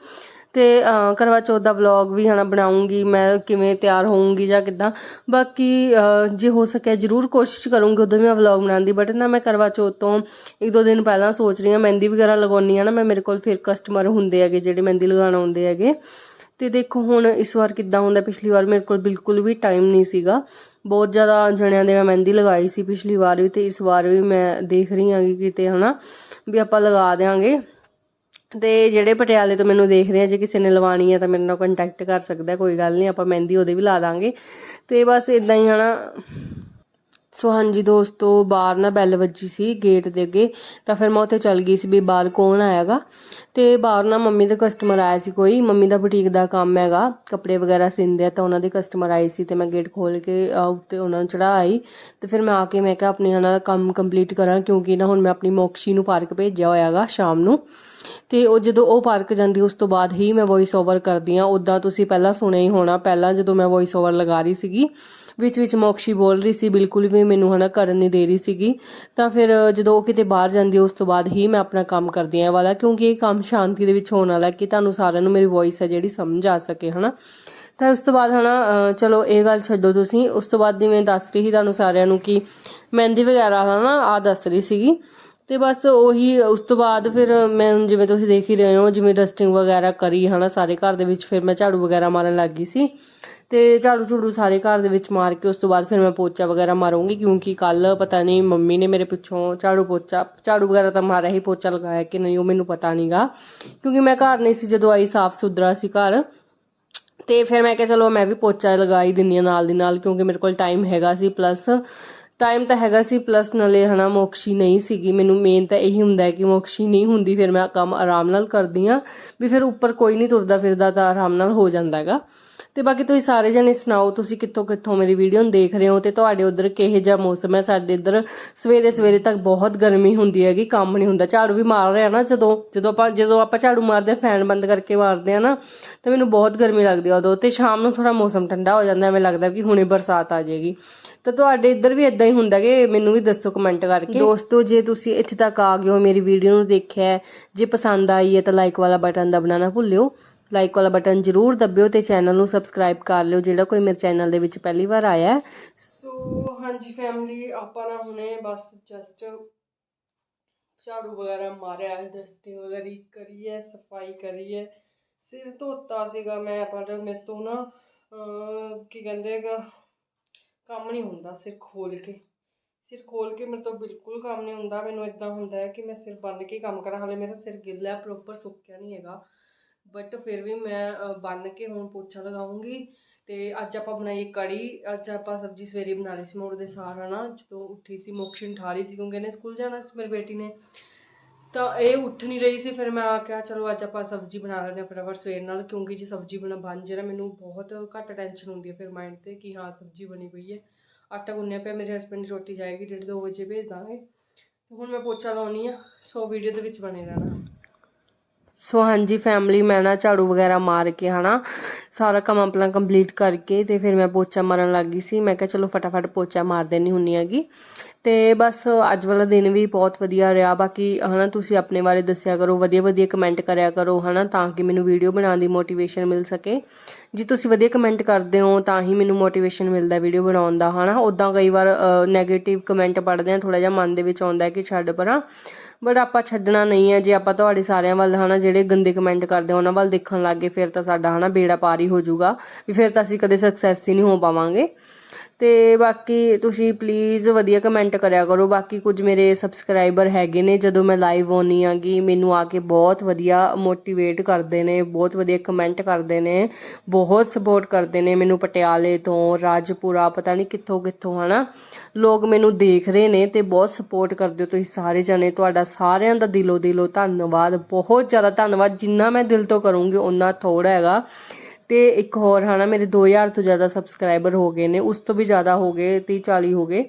ਤੇ ਅਹ, ਕਰਵਾ ਚੌਥ ਦਾ ਵਲੌਗ ਵੀ ਹਨਾ ਬਣਾਉਂਗੀ ਮੈਂ ਕਿਵੇਂ ਤਿਆਰ ਹੋਊਂਗੀ ਜਾਂ ਕਿੱਦਾਂ। ਬਾਕੀ ਜੇ ਹੋ ਸਕਿਆ ਜ਼ਰੂਰ ਕੋਸ਼ਿਸ਼ ਕਰੂੰਗੀ ਉਦੋਂ ਵੀ ਮੈਂ ਵਲੌਗ ਬਣਾਉਣ ਦੀ ਬਟ ਨਾ ਮੈਂ ਕਰਵਾ ਚੌਥ ਤੋਂ ਇੱਕ ਦੋ ਦਿਨ ਪਹਿਲਾਂ ਸੋਚ ਰਹੀ ਹਾਂ ਮਹਿੰਦੀ ਵਗੈਰਾ ਲਗਾਉਣੀ ਆ ਨਾ ਮੈਂ ਮੇਰੇ ਕੋਲ ਫਿਰ ਕਸਟਮਰ ਹੁੰਦੇ ਹੈਗੇ ਜਿਹੜੇ ਮਹਿੰਦੀ ਲਗਾਉਣ ਆਉਂਦੇ ਹੈਗੇ। ਤੇ ਦੇਖੋ ਹੁਣ ਇਸ ਵਾਰ ਕਿੱਦਾਂ ਹੁੰਦਾ ਪਿਛਲੀ ਵਾਰ ਮੇਰੇ ਕੋਲ ਬਿਲਕੁਲ ਵੀ ਟਾਈਮ ਨਹੀਂ ਸੀਗਾ। ਬਹੁਤ ਜ਼ਿਆਦਾ ਜਣਿਆਂ ਦੇ ਮੈਂ ਮਹਿੰਦੀ ਲਗਾਈ ਸੀ ਪਿਛਲੀ ਵਾਰ ਵੀ ਤੇ ਇਸ ਵਾਰ ਵੀ ਮੈਂ ਦੇਖ ਰਹੀ ਹਾਂ ਕਿ ਕਿਤੇ ਹਨਾ ਵੀ ਆਪਾਂ ਲਗਾ ਦਿਆਂਗੇ। ਤੇ ਜਿਹੜੇ ਪਟਿਆਲੇ ਤੋਂ ਮੈਨੂੰ ਦੇਖ ਰਹੇ ਆ, ਜੇ ਕਿਸੇ ਨੇ ਲਵਾਣੀ ਹੈ ਤਾਂ ਮੇਰੇ ਨਾਲ ਕੰਟੈਕਟ ਕਰ ਸਕਦਾ, ਕੋਈ ਗੱਲ ਨਹੀਂ, ਆਪਾਂ ਮਹਿੰਦੀ ਉਹਦੇ ਵੀ ਲਾ ਦਾਂਗੇ। ਤੇ ਬਸ ਇਦਾਂ ਹੀ ਹਨਾ। ਸੋ ਹਾਂਜੀ ਦੋਸਤੋ, ਬਾਹਰ ਨਾ ਬੈਲ ਵੱਜੀ ਸੀ ਗੇਟ ਦੇ ਅੱਗੇ, ਤਾਂ ਫਿਰ ਮੈਂ ਉੱਥੇ ਚੱਲ ਗਈ ਸੀ ਵੀ ਬਾਹਰ ਕੌਣ ਆਏਗਾ ਅਤੇ ਬਾਹਰ ਨਾ ਮੰਮੀ ਦਾ ਕਸਟਮਰ ਆਇਆ ਸੀ ਕੋਈ। ਮੰਮੀ ਦਾ ਬੁਟੀਕ ਦਾ ਕੰਮ ਹੈਗਾ, ਕੱਪੜੇ ਵਗੈਰਾ ਸਿੰਦੇ ਆ ਤਾਂ ਉਹਨਾਂ ਦੇ ਕਸਟਮਰ ਆਏ ਸੀ ਅਤੇ ਮੈਂ ਗੇਟ ਖੋਲ੍ਹ ਕੇ ਉੱਤੇ ਉਹਨਾਂ ਨੂੰ ਚੜਾ ਆਈ। ਅਤੇ ਫਿਰ ਮੈਂ ਆ ਕੇ ਮੈਂ ਕਿਹਾ ਆਪਣੇ ਹਨਾ ਕੰਮ ਕੰਪਲੀਟ ਕਰਾਂ ਕਿਉਂਕਿ ਨਾ ਹੁਣ ਮੈਂ ਆਪਣੀ ਮੋਕਸ਼ੀ ਨੂੰ ਪਾਰਕ ਭੇਜਿਆ ਹੋਇਆ ਹੈਗਾ ਸ਼ਾਮ ਨੂੰ। ਤੇ ਉਹ ਜਦੋਂ ਉਹ ਪਾਰਕ ਜਾਂਦੀ, ਉਸ ਤੋਂ ਬਾਅਦ ਹੀ ਮੈਂ ਵੌਇਸ ਓਵਰ ਕਰਦੀ ਆ ਉਦਾਂ ਤੁਸੀਂ ਪਹਿਲਾਂ ਸੁਣਿਆ ਹੀ ਹੋਣਾ, ਪਹਿਲਾਂ ਜਦੋਂ ਮੈਂ ਵੌਇਸ ਓਵਰ ਲਗਾ ਰਹੀ ਸੀਗੀ, ਵਿੱਚ ਵਿੱਚ ਮੋਕਸ਼ੀ ਬੋਲ ਰਹੀ ਸੀ, ਬਿਲਕੁਲ ਵੀ ਮੈਨੂੰ ਹਨਾ ਕਰਨ ਨਹੀਂ ਦੇ ਰਹੀ ਸੀਗੀ। ਤਾਂ ਫਿਰ ਜਦੋਂ ਉਹ ਕਿਤੇ ਬਾਹਰ ਜਾਂਦੀ, ਉਸ ਤੋਂ ਬਾਅਦ ਹੀ ਮੈਂ ਆਪਣਾ ਕੰਮ ਕਰਦੀ ਆ ਵਾਲਾ ਕਿਉਂਕਿ ਇਹ ਕੰਮ ਸ਼ਾਂਤੀ ਦੇ ਵਿੱਚ ਹੋਣ ਵਾਲਾ ਕਿ ਤੁਹਾਨੂੰ ਸਾਰਿਆਂ ਨੂੰ ਮੇਰੀ ਵੌਇਸ ਹੈ ਜਿਹੜੀ ਸਮਝ ਆ ਸਕੇ, ਹਨਾ? ਤਾਂ ਉਸ ਤੋਂ ਬਾਅਦ, ਹਨਾ, ਅਹ, ਚਲੋ, ਇਹ ਗੱਲ ਛੱਡੋ ਤੁਸੀਂ। ਉਸ ਤੋਂ ਬਾਅਦ ਜਿਵੇਂ ਦੱਸ ਰਹੀ ਸੀ ਤੁਹਾਨੂੰ ਸਾਰਿਆਂ ਨੂੰ ਕਿ ਮਹਿੰਦੀ ਵਗੈਰਾ, ਹਨਾ ਆ ਦੱਸ ਰਹੀ ਸੀਗੀ। ਤੇ ਬਸ ਉਹੀ, ਉਸ ਤੋਂ ਬਾਅਦ ਫਿਰ ਮੈਂ ਜਿਵੇਂ ਤੁਸੀਂ ਦੇਖ ਹੀ ਰਹੇ ਹੋ, ਜਿਵੇਂ ਡਸਟਿੰਗ ਵਗੈਰਾ ਕਰੀ, ਹਨਾ, ਸਾਰੇ ਘਰ ਦੇ ਵਿੱਚ ਫਿਰ ਮੈਂ ਝਾੜੂ ਵਗੈਰਾ ਮਾਰਨ ਲੱਗ ਗਈ ਸੀ। ਤੇ ਝਾੜੂ ਝੂੜੂ ਸਾਰੇ ਘਰ ਦੇ ਵਿੱਚ ਮਾਰ ਕੇ ਉਸ ਤੋਂ ਬਾਅਦ ਫਿਰ ਮੈਂ ਪੋਚਾ ਵਗੈਰਾ ਮਾਰੂੰਗੀ, ਕਿਉਂਕਿ ਕੱਲ ਪਤਾ ਨਹੀਂ ਮੰਮੀ ਨੇ ਮੇਰੇ ਪਿੱਛੋਂ ਝਾੜੂ ਪੋਚਾ, ਝਾੜੂ ਵਗੈਰਾ ਤਾਂ ਮਾਰਿਆ ਹੀ, ਪੋਚਾ ਲਗਾਇਆ ਕਿ ਨਹੀਂ ਉਹ ਮੈਨੂੰ ਪਤਾ ਨਹੀਂਗਾ ਕਿਉਂਕਿ ਮੈਂ ਘਰ ਨਹੀਂ ਸੀ, ਜਦੋਂ ਆਈ ਸਾਫ਼ ਸੁਥਰਾ ਸੀ ਘਰ, ਤੇ ਫਿਰ ਮੈਂ ਕਿਹਾ ਚਲੋ ਮੈਂ ਵੀ ਪੋਚਾ ਲਗਾ ਹੀ ਦਿੰਨੀ ਆ ਨਾਲ ਦੀ ਨਾਲ, ਕਿਉਂਕਿ ਮੇਰੇ ਕੋਲ ਟਾਈਮ ਹੈਗਾ ਸੀ ਪਲੱਸ ਟਾਈਮ ਤਾਂ ਹੈਗਾ ਸੀ ਪਲੱਸ ਨਾਲੇ ਹਨਾ ਮੋਕਸ਼ੀ ਨਹੀਂ ਸੀਗੀ। ਮੈਨੂੰ ਮੇਨ ਤਾਂ ਇਹੀ ਹੁੰਦਾ ਹੈ ਕਿ ਮੋਕਸ਼ੀ ਨਹੀਂ ਹੁੰਦੀ, ਫਿਰ ਮੈਂ ਕੰਮ ਆਰਾਮ ਨਾਲ ਕਰਦੀ ਆ ਵੀ ਫਿਰ ਉੱਪਰ ਕੋਈ ਨਹੀਂ ਤੁਰਦਾ ਫਿਰਦਾ ਤਾਂ ਆਰਾਮ ਨਾਲ ਹੋ ਜਾਂਦਾ ਹੈਗਾ। ਤੇ ਬਾਕੀ ਤੁਸੀਂ ਸਾਰੇ ਜਣੇ ਸੁਣਾਓ, ਤੁਸੀਂ ਕਿੱਥੋਂ ਕਿੱਥੋਂ ਮੇਰੀ ਵੀਡੀਓ ਨੂੰ ਦੇਖ ਰਹੇ ਹੋ? ਤੇ ਤੁਹਾਡੇ ਉਧਰ ਕਿਹੋ ਜਿਹਾ ਮੌਸਮ ਹੈ? ਸਾਡੇ ਇੱਧਰ ਸਵੇਰੇ ਸਵੇਰੇ ਤੱਕ ਬਹੁਤ ਗਰਮੀ ਹੁੰਦੀ ਹੈਗੀ, ਕੰਮ ਨਹੀਂ ਹੁੰਦਾ। ਝਾੜੂ ਵੀ ਮਾਰ ਰਿਹਾ ਨਾ ਜਦੋਂ ਜਦੋਂ ਆਪਾਂ ਜਦੋਂ ਆਪਾਂ ਝਾੜੂ ਮਾਰਦੇ ਆ ਫੈਨ ਬੰਦ ਕਰਕੇ ਮਾਰਦੇ ਆ ਨਾ, ਤਾਂ ਮੈਨੂੰ ਬਹੁਤ ਗਰਮੀ ਲੱਗਦੀ ਆ ਉਦੋਂ। ਤੇ ਸ਼ਾਮ ਨੂੰ ਥੋੜਾ ਮੌਸਮ ਠੰਡਾ ਹੋ ਜਾਂਦਾ, ਐਵੇਂ ਲੱਗਦਾ ਕਿ ਹੁਣੇ ਬਰਸਾਤ ਆ ਜਾਏਗੀ। ਤਾਂ ਤੁਹਾਡੇ ਇੱਧਰ ਵੀ ਇਦਾਂ ਹੀ ਹੁੰਦਾ ਕਿ ਮੈਨੂੰ ਵੀ ਦੱਸੋ ਕਮੈਂਟ ਕਰਕੇ। ਦੋਸਤੋ ਜੇ ਤੁਸੀਂ ਇੱਥੇ ਤੱਕ ਆ ਗਏ ਹੋ ਮੇਰੀ ਵੀਡੀਓ ਨੂੰ ਦੇਖਿਆ ਜੇ ਪਸੰਦ ਆਈ ਹੈ ਤਾਂ ਲਾਈਕ ਵਾਲਾ ਬਟਨ ਦਬਣਾ ਨਾ ਭੁੱਲਿਓ। ਲਾਈਕ ਵਾਲਾ ਬਟਨ ਜ਼ਰੂਰ ਦਬਿਓ ਤੇ ਚੈਨਲ ਨੂੰ ਸਬਸਕ੍ਰਾਈਬ ਕਰ ਲਿਓ ਜਿਹੜਾ ਕੋਈ ਮੇਰੇ ਚੈਨਲ ਦੇ ਵਿੱਚ ਪਹਿਲੀ ਵਾਰ ਆਇਆ ਹੈ। ਸੋ ਹਾਂਜੀ ਫੈਮਿਲੀ ਆਪਾਂ ਨਾ ਹੁਣੇ ਬਸ ਜਸਟ ਝਾੜੂ ਵਗੈਰਾ ਮਾਰਿਆ ਹੈ ਡਸਟਿੰਗ ਵਗੈਰਾ ਕਰੀ ਹੈ ਸਫ਼ਾਈ ਕਰੀ ਹੈ। ਸਿਰ ਧੋਤਾ ਸੀਗਾ ਮੈਂ ਪਰ ਮੇਰੇ ਤੋਂ ਨਾ ਕੀ ਕਹਿੰਦੇ ਹੈਗਾ ਕੰਮ ਨਹੀਂ ਹੁੰਦਾ ਸਿਰ ਖੋਲ ਕੇ। ਸਿਰ ਖੋਲ ਕੇ ਮੇਰੇ ਤੋਂ ਬਿਲਕੁਲ ਕੰਮ ਨਹੀਂ ਹੁੰਦਾ। ਮੈਨੂੰ ਇਦਾਂ ਹੁੰਦਾ ਹੈ ਕਿ ਮੈਂ ਸਿਰ ਬੰਨ ਕੇ ਕੰਮ ਕਰਾਂ। ਹਾਲੇ ਮੇਰਾ ਸਿਰ ਗਿੱਲਾ ਹੈ ਪ੍ਰੋਪਰ ਸੁੱਕਿਆ ਨਹੀਂ ਹੈਗਾ। ਬਟ ਫਿਰ ਵੀ ਮੈਂ ਅ, ਬੰਨ ਕੇ ਹੁਣ ਪੋਛਾ ਲਗਾਉਂਗੀ। ਤੇ ਅੱਜ ਆਪਾਂ ਬਣਾਈ ਕੜੀ। ਅੱਜ ਆਪਾਂ ਸਬਜ਼ੀ ਸਵੇਰੇ ਬਣਾ ਲਈ ਸੀ ਮੋੜ ਦੇ ਸਾਰ ਹਨਾ ਜਦੋਂ ਉੱਠੀ ਸੀ ਮੋਕਸ਼ਨ ਠਾ ਰਹੀ ਸੀ ਕਿਉਂਕਿ ਇਹਨੇ ਸਕੂਲ ਜਾਣਾ ਸੀ। ਮੇਰੀ ਬੇਟੀ ਨੇ ਤਾਂ ਇਹ ਉੱਠ ਨਹੀਂ ਰਹੀ ਸੀ, ਫਿਰ ਮੈਂ ਆ ਕਿਹਾ, ਚਲੋ ਅੱਜ ਆਪਾਂ ਸਬਜ਼ੀ ਬਣਾ ਲੈਂਦੇ ਹਾਂ ਫਟਾਫਟ ਸਵੇਰ ਨਾਲ, ਕਿਉਂਕਿ ਜੇ ਸਬਜ਼ੀ ਬਣਾ, ਬਣ ਜੇ ਨਾ, ਮੈਨੂੰ ਬਹੁਤ ਘੱਟ ਟੈਨਸ਼ਨ ਹੁੰਦੀ ਹੈ ਫਿਰ ਮਾਈਂਡ ਤੇ ਕਿ ਹਾਂ, ਸਬਜ਼ੀ ਬਣੀ ਪਈ ਹੈ। ਆਟਾ ਗੁੰਨਿਆ ਪਿਆ, ਮੇਰੇ ਹਸਬੰਡ ਰੋਟੀ ਜਾਏਗੀ, ਡੇਢ ਦੋ ਵਜੇ ਭੇਜ ਦਾਂਗੇ। ਤੇ ਹੁਣ ਮੈਂ ਪੋਚਾ ਲਾਉਣੀ ਆ, ਸੋ ਵੀਡੀਓ ਦੇ ਵਿੱਚ ਬਣੇ ਰਹਿਣਾ। ਸੋ ਹਾਂਜੀ ਫੈਮਿਲੀ ਮੈਂ ਨਾ ਝਾੜੂ ਵਗੈਰਾ ਮਾਰ ਕੇ ਹਨਾ, ਸਾਰਾ ਕੰਮ ਆਪਣਾ ਕੰਪਲੀਟ ਕਰਕੇ ਤੇ ਫਿਰ ਮੈਂ ਪੋਚਾ ਮਾਰਨ ਲੱਗ ਗਈ ਸੀ। ਮੈਂ ਕਿਹਾ ਚਲੋ ਫਟਾਫਟ ਪੋਚਾ ਮਾਰ ਦੇਣੀ ਹੁੰਨੀ ਹੈਗੀ। ਤੇ ਬਸ ਅੱਜ ਵਾਲਾ ਦਿਨ ਵੀ ਬਹੁਤ ਵਧੀਆ ਰਿਹਾ। ਬਾਕੀ ਹਨਾ, ਤੁਸੀਂ ਆਪਣੇ ਬਾਰੇ ਦੱਸਿਆ ਕਰੋ ਵਧੀਆ ਵਧੀਆ ਕਮੈਂਟ ਕਰਿਆ ਕਰੋ ਹਨਾ, ਤਾਂ ਕਿ ਮੈਨੂੰ ਵੀਡੀਓ ਬਣਾਉਣ ਦੀ ਮੋਟੀਵੇਸ਼ਨ ਮਿਲ ਸਕੇ। ਜੇ ਤੁਸੀਂ ਵਧੀਆ ਕਮੈਂਟ ਕਰਦੇ ਹੋ, ਤਾਂ ਹੀ ਮੈਨੂੰ ਮੋਟੀਵੇਸ਼ਨ ਮਿਲਦਾ ਵੀਡੀਓ ਬਣਾਉਣ ਦਾ ਹਨਾ। ਉਦਾਂ ਕਈ ਵਾਰ 네ਗੇਟਿਵ ਕਮੈਂਟ ਪੜ੍ਹਦੇ ਆ ਥੋੜਾ ਜਿਹਾ ਮਨ ਦੇ ਵਿੱਚ ਆਉਂਦਾ ਕਿ ਛੱਡ ਪਰਾਂ। ਬਟ ਆਪਾਂ ਛੱਡਣਾ ਨਹੀਂ ਹੈ ਜੇ ਆਪਾਂ ਤੁਹਾਡੇ ਸਾਰਿਆਂ ਵੱਲ ਹਨਾ ਜਿਹੜੇ ਗੰਦੇ ਕਮੈਂਟ ਕਰਦੇ ਉਹਨਾਂ ਵੱਲ ਦੇਖਣ ਲੱਗੇ ਫਿਰ ਤਾਂ ਸਾਡਾ ਹਨਾ ਬੇੜਾ ਪਾਰ ਹੀ ਹੋ ਜਾਊਗਾ, ਵੀ ਫਿਰ ਤਾਂ ਅਸੀਂ ਕਦੇ ਸਕਸੈਸ ਹੀ ਨਹੀਂ ਹੋ ਪਾਵਾਂਗੇ। ਤੇ ਬਾਕੀ ਤੁਸੀਂ ਪਲੀਜ਼ ਵਧੀਆ ਕਮੈਂਟ ਕਰਿਆ ਕਰੋ। ਬਾਕੀ ਕੁਝ ਮੇਰੇ ਸਬਸਕ੍ਰਾਈਬਰ ਹੈਗੇ ਨੇ, ਜਦੋਂ ਮੈਂ ਲਾਈਵ ਆਉਣੀ ਆਗੀ, ਮੈਨੂੰ ਆ ਕੇ ਬਹੁਤ ਵਧੀਆ ਮੋਟੀਵੇਟ ਕਰਦੇ ਨੇ, ਬਹੁਤ ਵਧੀਆ ਕਮੈਂਟ ਕਰਦੇ ਨੇ, ਬਹੁਤ ਸਪੋਰਟ ਕਰਦੇ ਨੇ ਮੈਨੂੰ ਪਟਿਆਲੇ ਤੋਂ, ਰਾਜਪੁਰਾ, ਪਤਾ ਨਹੀਂ ਕਿੱਥੋਂ ਕਿੱਥੋਂ, ਹਨਾ? ਲੋਕ ਮੈਨੂੰ ਦੇਖ ਰਹੇ ਨੇ ਤੇ ਬਹੁਤ ਸਪੋਰਟ ਕਰਦੇ ਹੋ ਤੁਸੀਂ ਸਾਰੇ ਜਣੇ। ਤੁਹਾਡਾ ਸਾਰਿਆਂ ਦਾ ਦਿਲੋਂ ਦਿਲੋਂ ਧੰਨਵਾਦ, ਬਹੁਤ ਜ਼ਿਆਦਾ ਧੰਨਵਾਦ। ਜਿੰਨਾ ਮੈਂ ਦਿਲ ਤੋਂ ਕਰੂੰਗੀ ਉਨਾ ਥੋੜਾ ਹੈਗਾ। ਤੇ ਇੱਕ ਹੋਰ ਹੈ ਨਾ ਮੇਰੇ ਦੋ ਹਜ਼ਾਰ ਤੋਂ ਜ਼ਿਆਦਾ ਸਬਸਕ੍ਰਾਈਬਰ ਹੋ ਗਏ ਨੇ, ਉਸ ਤੋਂ ਵੀ ਜ਼ਿਆਦਾ ਹੋ ਗਏ, ਤੀਹ ਚਾਲੀ ਹੋ ਗਏ।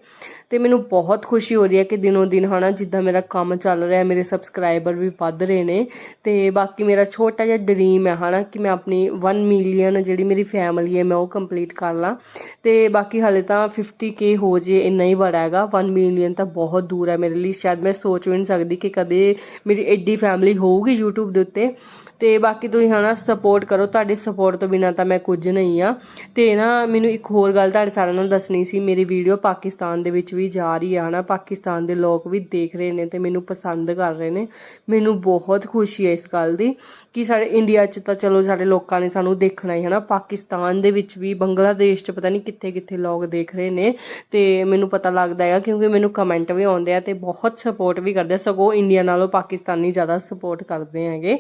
ਤੇ ਮੈਨੂੰ ਬਹੁਤ ਖੁਸ਼ੀ ਹੋ ਰਹੀ ਹੈ ਕਿ ਦਿਨੋਂ ਦਿਨ, ਹਨਾ, ਜਿੱਦਾਂ ਮੇਰਾ ਕੰਮ ਚੱਲ ਰਿਹਾ, ਮੇਰੇ ਸਬਸਕ੍ਰਾਈਬਰ ਵੀ ਵੱਧ ਰਹੇ ਨੇ, ਤੇ ਬਾਕੀ ਮੇਰਾ ਛੋਟਾ ਜਿਹਾ ਡ੍ਰੀਮ ਹੈ, ਹਨਾ, ਕਿ ਮੈਂ ਆਪਣੀ 1 ਮਿਲੀਅਨ ਜਿਹੜੀ ਮੇਰੀ ਫੈਮਿਲੀ ਹੈ, ਮੈਂ ਉਹ ਕੰਪਲੀਟ ਕਰ ਲਾਂ। ਤੇ ਬਾਕੀ ਹਲੇ ਤਾਂ 50k ਹੋ ਜੇ, ਇੰਨਾ ਹੀ ਬੜਾ ਹੈਗਾ। 1 ਮਿਲੀਅਨ ਤਾਂ ਬਹੁਤ ਦੂਰ ਹੈ ਮੇਰੇ ਲਈ, ਸ਼ਾਇਦ ਮੈਂ ਸੋਚ ਵੀ ਨਹੀਂ ਸਕਦੀ ਕਿ ਕਦੇ ਮੇਰੀ ਐਡੀ ਫੈਮਿਲੀ ਹੋਊਗੀ YouTube ਦੇ ਉੱਤੇ। ਤੇ ਬਾਕੀ ਤੁਸੀਂ, ਹਨਾ ਸਪੋਰਟ ਕਰੋ। ਤੁਹਾਡੀ ਸਪੋਰਟ ਤੋਂ ਬਿਨਾ ਤਾਂ ਮੈਂ ਕੁਝ ਨਹੀਂ ਆ ਤੇ ਨਾ, ਮੈਨੂੰ ਇੱਕ ਹੋਰ ਗੱਲ ਤੁਹਾਡੇ ਸਾਰਿਆਂ ਨੂੰ ਦੱਸਣੀ ਸੀ, ਮੇਰੀ ਵੀਡੀਓ ਪਾਕਿਸਤਾਨ ਦੇ ਵਿੱਚ ਵੀ ਜਾ ਰਹੀ ਆ, ਹਨਾ। ਪਾਕਿਸਤਾਨ ਦੇ ਲੋਕ ਵੀ ਦੇਖ ਰਹੇ ਨੇ ਤੇ ਮੈਨੂੰ ਪਸੰਦ ਕਰ ਰਹੇ ਨੇ। ਮੈਨੂੰ ਬਹੁਤ ਖੁਸ਼ੀ ਹੈ ਇਸ ਗੱਲ ਦੀ ਕਿ ਸਾਡੇ ਇੰਡੀਆ 'ਚ ਤਾਂ ਚਲੋ ਸਾਡੇ ਲੋਕਾਂ ਨੇ ਸਾਨੂੰ ਦੇਖਣਾ ਹੀ, ਹਨਾ। ਪਾਕਿਸਤਾਨ ਦੇ ਵਿੱਚ ਵੀ, ਬੰਗਲਾਦੇਸ਼ 'ਚ ਪਤਾ ਨਹੀਂ ਕਿੱਥੇ ਕਿੱਥੇ ਲੋਕ ਦੇਖ ਰਹੇ ਨੇ ਤੇ ਮੈਨੂੰ ਪਤਾ ਲੱਗਦਾ ਹੈ ਕਿਉਂਕਿ ਮੈਨੂੰ ਕਮੈਂਟ ਵੀ ਆਉਂਦੇ ਆ ਤੇ ਬਹੁਤ ਸਪੋਰਟ ਵੀ ਕਰਦੇ ਸਗੋਂ ਇੰਡੀਆ ਨਾਲੋਂ ਪਾਕਿਸਤਾਨੀ ਜ਼ਿਆਦਾ ਸਪੋਰਟ ਕਰਦੇ ਹੈਗੇ।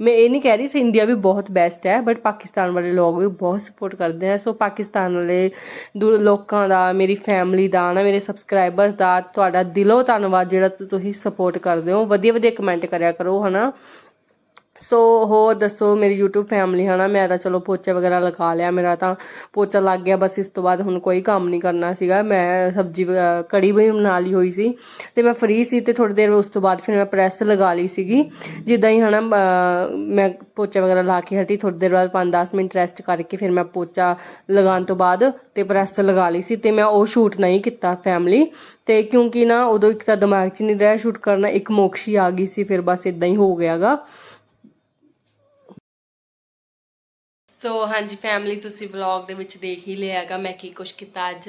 ਮੈਂ ਇਹ ਨਹੀਂ ਕਹਿ ਰਹੀ ਸੀ ਇੰਡੀਆ ਵੀ ਬਹੁਤ ਬੈਸਟ ਹੈ ਬਟ ਪਾਕਿਸਤਾਨ ਵਾਲੇ ਲੋਕ ਵੀ ਬਹੁਤ ਸਪੋਰਟ ਕਰਦੇ ਆ। ਸੋ ਪਾਕਿਸਤਾਨ ਵਾਲੇ ਦੂ- ਲੋਕਾਂ ਦਾ, ਮੇਰੀ ਫੈਮਿਲੀ ਦਾ ਨਾ ਮੇਰੇ ਸਬਸਕ੍ਰਾਈਬਰਸ ਦਾ ਤੁਹਾਡਾ ਦਿਲੋਂ ਧੰਨਵਾਦ ਜਿਹੜਾ ਤੁਸੀਂ ਸਪੋਰਟ ਕਰਦੇ ਹੋ। ਵਧੀਆ ਵਧੀਆ ਕਮੈਂਟ ਕਰਿਆ ਕਰੋ, ਹਨਾ? ਸੋ ਹੋਰ ਦੱਸੋ ਮੇਰੀ YouTube ਫੈਮਿਲੀ ਹਨਾ? ਮੈਂ ਤਾਂ ਚਲੋ ਪੋਚਾ ਵਗੈਰਾ ਲਗਾ ਲਿਆ ਮੇਰਾ ਤਾਂ ਪੋਚਾ ਲੱਗ ਗਿਆ ਬਸ ਇਸ ਤੋਂ ਬਾਅਦ ਹੁਣ ਕੋਈ ਕੰਮ ਨਹੀਂ ਕਰਨਾ ਸੀਗਾ। ਮੈਂ ਸਬਜ਼ੀ ਕੜੀ ਵੀ ਬਣਾ ਲਈ ਹੋਈ ਸੀ ਤੇ ਮੈਂ ਫ੍ਰੀ ਸੀ ਤੇ ਥੋੜੀ ਦੇਰ ਉਸ ਤੋਂ ਬਾਅਦ ਫਿਰ ਮੈਂ ਪ੍ਰੈਸ ਲਗਾ ਲਈ ਸੀਗੀ। ਜਿੱਦਾਂ ਹੀ ਹਨਾ ਅਹ, ਮੈਂ ਪੋਚਾ ਵਗੈਰਾ ਲਾ ਕੇ ਹਟੀ ਥੋੜੀ ਦੇਰ ਬਾਅਦ 5-10 ਮਿੰਟ ਰੈਸਟ ਕਰਕੇ ਫਿਰ ਮੈਂ ਪੋਚਾ ਲਗਾਉਣ ਤੋਂ ਬਾਅਦ ਤੇ ਪ੍ਰੈਸ ਲਗਾ ਲਈ ਸੀ ਤੇ ਮੈਂ ਉਹ ਸ਼ੂਟ ਨਹੀਂ ਕੀਤਾ ਫੈਮਿਲੀ ਤੇ ਕਿਉਂਕਿ ਨਾ ਉਦੋਂ ਇੱਕ ਤਾਂ ਦਿਮਾਗ 'ਚ ਨਹੀਂ ਰਿਹਾ ਸ਼ੂਟ ਕਰਨਾ ਇੱਕ ਮੋਕਸ਼ੀ ਆ ਗਈ ਸੀ ਫਿਰ ਬਸ ਇਦਾਂ ਹੀ ਹੋ ਗਿਆਗਾ। ਸੋ ਹਾਂਜੀ ਫੈਮਿਲੀ ਤੁਸੀਂ ਵਲੌਗ ਦੇ ਵਿੱਚ ਦੇਖ ਹੀ ਲਿਆ ਹੈਗਾ, ਮੈਂ ਕੀ ਕੁਛ ਕੀਤਾ ਅੱਜ।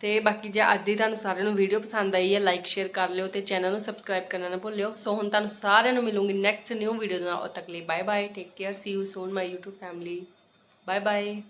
ਤੇ ਬਾਕੀ ਜੇ ਅੱਜ ਦੀ ਤੁਹਾਨੂੰ ਸਾਰਿਆਂ ਨੂੰ ਵੀਡੀਓ ਪਸੰਦ ਆਈ ਹੈ ਲਾਈਕ ਸ਼ੇਅਰ ਕਰ ਲਿਓ ਤੇ ਚੈਨਲ ਨੂੰ ਸਬਸਕ੍ਰਾਈਬ ਕਰਨਾ ਨਾ ਭੁੱਲਿਓ। ਸੋ ਹੁਣ ਤੁਹਾਨੂੰ ਸਾਰਿਆਂ ਨੂੰ ਮਿਲੂੰਗੀ ਨੈਕਸਟ ਨਿਊ ਵੀਡੀਓ ਦੇ ਨਾਲ। ਉਦ ਤੱਕ ਲਈ bye bye take care see you soon my YouTube family bye bye